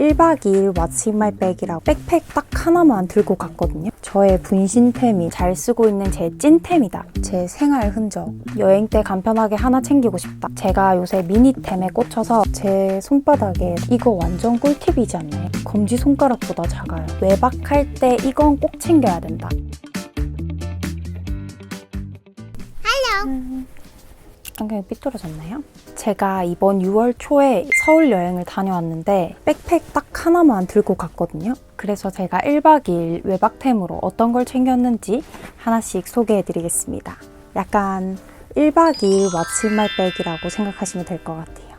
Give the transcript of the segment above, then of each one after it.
1박 2일 What's in my bag이라고 백팩 딱 하나만 들고 갔거든요. 저의 분신템이 잘 쓰고 있는 제 찐템이다. 제 생활 흔적. 여행 때 간편하게 하나 챙기고 싶다. 제가 요새 미니템에 꽂혀서 제 손바닥에 이거 완전 꿀팁이지 않나요? 검지 손가락보다 작아요. 외박할 때 이건 꼭 챙겨야 된다. 안경이 삐뚤어졌나요? 제가 이번 6월 초에 서울 여행을 다녀왔는데 백팩 딱 하나만 들고 갔거든요. 그래서 제가 1박 2일 외박템으로 어떤 걸 챙겼는지 하나씩 소개해 드리겠습니다. 약간 1박 2일 What's in my bag이라고 생각하시면 될 것 같아요.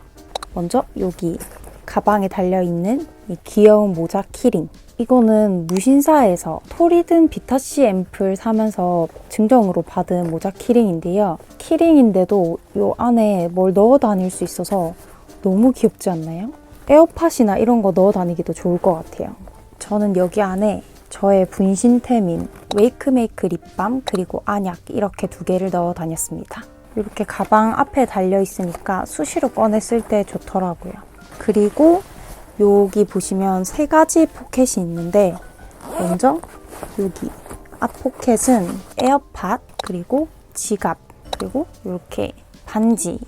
먼저 여기 가방에 달려있는 이 귀여운 모자 키링. 이거는 무신사에서 토리든 비타씨 앰플 사면서 증정으로 받은 모자 키링인데요. 키링인데도 이 안에 뭘 넣어 다닐 수 있어서 너무 귀엽지 않나요? 에어팟이나 이런 거 넣어 다니기도 좋을 것 같아요. 저는 여기 안에 저의 분신템인 웨이크메이크 립밤 그리고 안약 이렇게 두 개를 넣어 다녔습니다. 이렇게 가방 앞에 달려 있으니까 수시로 쓸때 좋더라고요. 그리고 여기 보시면 세 가지 포켓이 있는데 먼저 여기 앞 포켓은 에어팟 그리고 지갑 그리고 이렇게 반지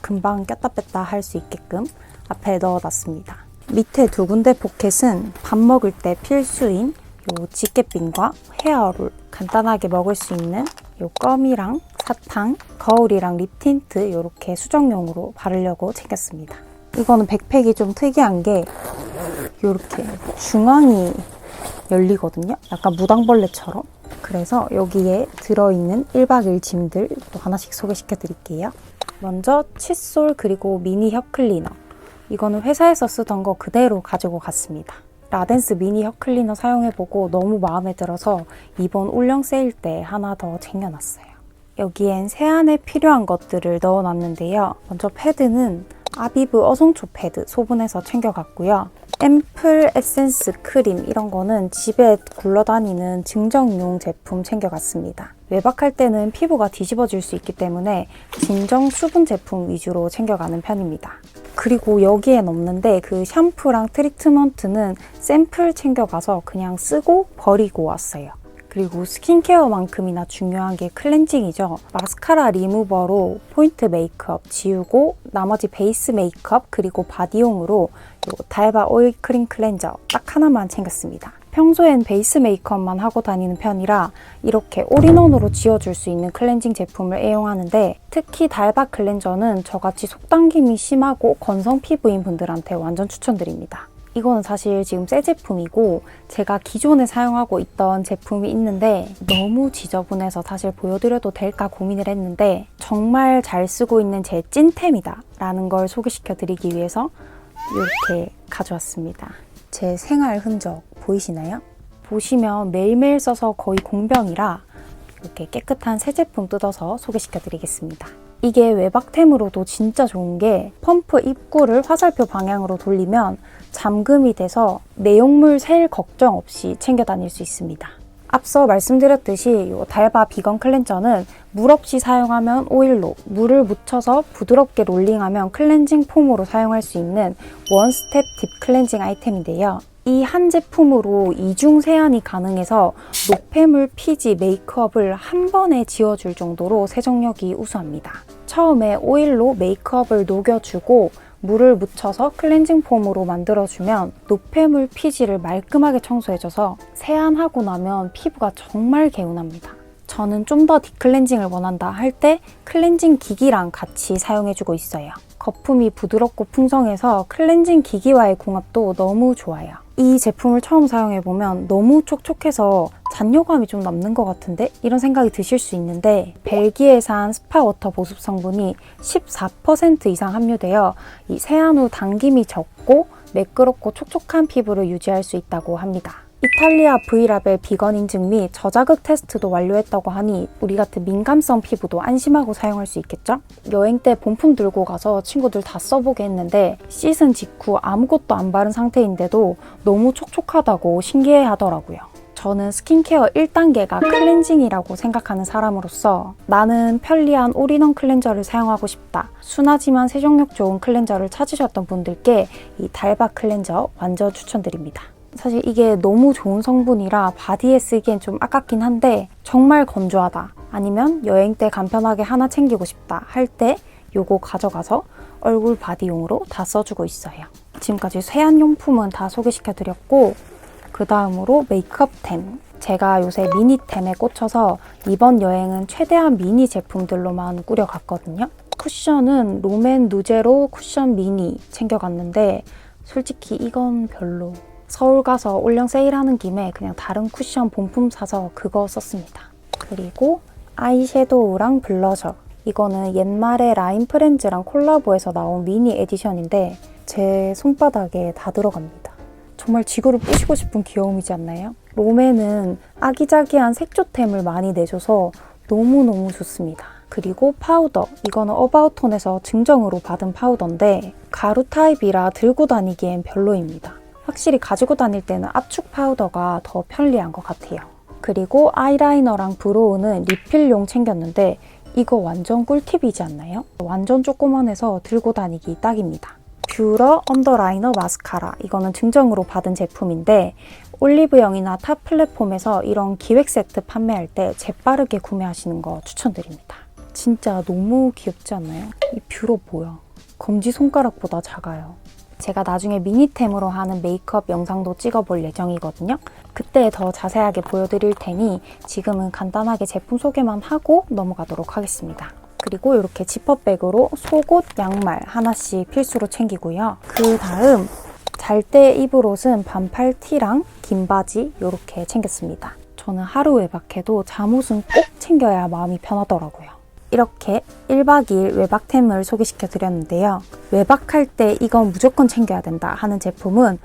금방 꼈다 뺐다 할 수 있게끔 앞에 넣어놨습니다. 밑에 두 군데 포켓은 밥 먹을 때 필수인 요 집게핀과 헤어롤 간단하게 먹을 수 있는 요 껌이랑 사탕, 거울이랑 립 틴트 이렇게 수정용으로 바르려고 챙겼습니다. 이거는 백팩이 좀 특이한 게 이렇게 중앙이 열리거든요. 약간 무당벌레처럼. 그래서 여기에 들어있는 1박 2일 짐들 또 하나씩 소개시켜 드릴게요. 먼저 칫솔 그리고 미니 혀 클리너. 이거는 회사에서 쓰던 거 그대로 가지고 갔습니다. 라덴스 미니 혀 클리너 사용해보고 너무 마음에 들어서 이번 올영 세일 때 하나 더 챙겨놨어요. 여기엔 세안에 필요한 것들을 넣어놨는데요. 먼저 패드는 아비브 어성초 패드 소분해서 챙겨갔고요. 앰플, 에센스, 크림 이런 거는 집에 굴러다니는 증정용 제품 챙겨갔습니다. 외박할 때는 피부가 뒤집어질 수 있기 때문에 진정 수분 제품 위주로 챙겨가는 편입니다. 그리고 여기엔 없는데 그 샴푸랑 트리트먼트는 샘플 챙겨가서 그냥 쓰고 버리고 왔어요. 그리고 스킨케어만큼이나 중요한 게 클렌징이죠. 마스카라 리무버로 포인트 메이크업 지우고 나머지 베이스 메이크업 그리고 바디용으로 요 달바 오일 크림 클렌저 딱 하나만 챙겼습니다. 평소엔 베이스 메이크업만 하고 다니는 편이라 이렇게 올인원으로 지워줄 수 있는 클렌징 제품을 애용하는데 특히 달바 클렌저는 저같이 속당김이 심하고 건성 피부인 분들한테 완전 추천드립니다. 이거는 사실 지금 새 제품이고 제가 기존에 사용하고 있던 제품이 있는데 너무 지저분해서 사실 보여드려도 될까 고민을 했는데 정말 잘 쓰고 있는 제 찐템이다 라는 걸 소개시켜 드리기 위해서 이렇게 가져왔습니다. 제 생활 흔적 보이시나요? 보시면 매일매일 써서 거의 공병이라 이렇게 깨끗한 새 제품 뜯어서 소개시켜 드리겠습니다. 이게 외박템으로도 진짜 좋은 게 펌프 입구를 화살표 방향으로 돌리면 잠금이 돼서 내용물 셀 걱정 없이 챙겨 다닐 수 있습니다. 앞서 말씀드렸듯이 이 달바 비건 클렌저는 물 없이 사용하면 오일로, 물을 묻혀서 부드럽게 롤링하면 클렌징 폼으로 사용할 수 있는 원스텝 딥 클렌징 아이템인데요. 이 한 제품으로 이중 세안이 가능해서 노폐물, 피지, 메이크업을 한 번에 지워줄 정도로 세정력이 우수합니다. 처음에 오일로 메이크업을 녹여주고 물을 묻혀서 클렌징 폼으로 만들어주면 노폐물 피지를 말끔하게 청소해줘서 세안하고 나면 피부가 정말 개운합니다. 저는 좀더 딥클렌징을 원한다 할 때 클렌징 기기랑 같이 사용해주고 있어요. 거품이 부드럽고 풍성해서 클렌징 기기와의 궁합도 너무 좋아요. 이 제품을 처음 사용해보면 너무 촉촉해서 잔여감이 좀 남는 것 같은데? 이런 생각이 드실 수 있는데 벨기에산 스파워터 보습 성분이 14% 이상 함유되어 이 세안 후 당김이 적고 매끄럽고 촉촉한 피부를 유지할 수 있다고 합니다. 이탈리아 브이라벨 비건 인증 및 저자극 테스트도 완료했다고 하니 우리 같은 민감성 피부도 안심하고 사용할 수 있겠죠? 여행 때 본품 들고 가서 친구들 다 써보게 했는데 씻은 직후 아무것도 안 바른 상태인데도 너무 촉촉하다고 신기해 하더라고요. 저는 스킨케어 1단계가 클렌징이라고 생각하는 사람으로서 나는 편리한 올인원 클렌저를 사용하고 싶다. 순하지만 세정력 좋은 클렌저를 찾으셨던 분들께 이 달바 클렌저 완전 추천드립니다. 사실 이게 너무 좋은 성분이라 바디에 쓰기엔 좀 아깝긴 한데 정말 건조하다. 아니면 여행 때 간편하게 하나 챙기고 싶다 할 때 요거 가져가서 얼굴 바디용으로 다 써주고 있어요. 지금까지 세안용품은 다 소개시켜 드렸고 그 다음으로 메이크업템. 제가 요새 미니템에 꽂혀서 이번 여행은 최대한 미니 제품들로만 꾸려갔거든요. 쿠션은 롬앤 누제로 쿠션 미니 챙겨갔는데 솔직히 이건 별로. 서울 가서 올영 세일하는 김에 그냥 다른 쿠션 본품 사서 그거 썼습니다. 그리고 아이섀도우랑 블러셔. 이거는 옛말에 라인 프렌즈랑 콜라보해서 나온 미니 에디션인데 제 손바닥에 다 들어갑니다. 정말 지구를 부시고 싶은 귀여움이지 않나요? 롬에는 아기자기한 색조템을 많이 내줘서 너무너무 좋습니다. 그리고 파우더. 이거는 어바웃톤에서 증정으로 받은 파우더인데 가루 타입이라 들고 다니기엔 별로입니다. 확실히 가지고 다닐 때는 압축 파우더가 더 편리한 것 같아요. 그리고 아이라이너랑 브로우는 리필용 챙겼는데 이거 완전 꿀팁이지 않나요? 완전 조그만해서 들고 다니기 딱입니다. 뷰러 언더라이너 마스카라 이거는 증정으로 받은 제품인데 올리브영이나 타 플랫폼에서 이런 기획 세트 판매할 때 재빠르게 구매하시는 거 추천드립니다. 진짜 너무 귀엽지 않나요? 이 뷰러 뭐야? 검지 손가락보다 작아요. 제가 나중에 미니템으로 하는 메이크업 영상도 찍어볼 예정이거든요. 그때 더 자세하게 보여드릴 테니 지금은 간단하게 제품 소개만 하고 넘어가도록 하겠습니다. 그리고 이렇게 지퍼백으로 속옷, 양말 하나씩 필수로 챙기고요. 그 다음 잘 때 입을 옷은 반팔 티랑 긴 바지 이렇게 챙겼습니다. 저는 하루 외박해도 잠옷은 꼭 챙겨야 마음이 편하더라고요. 이렇게 1박 2일 외박템을 소개시켜 드렸는데요. 외박할 때 이건 무조건 챙겨야 된다 하는 제품은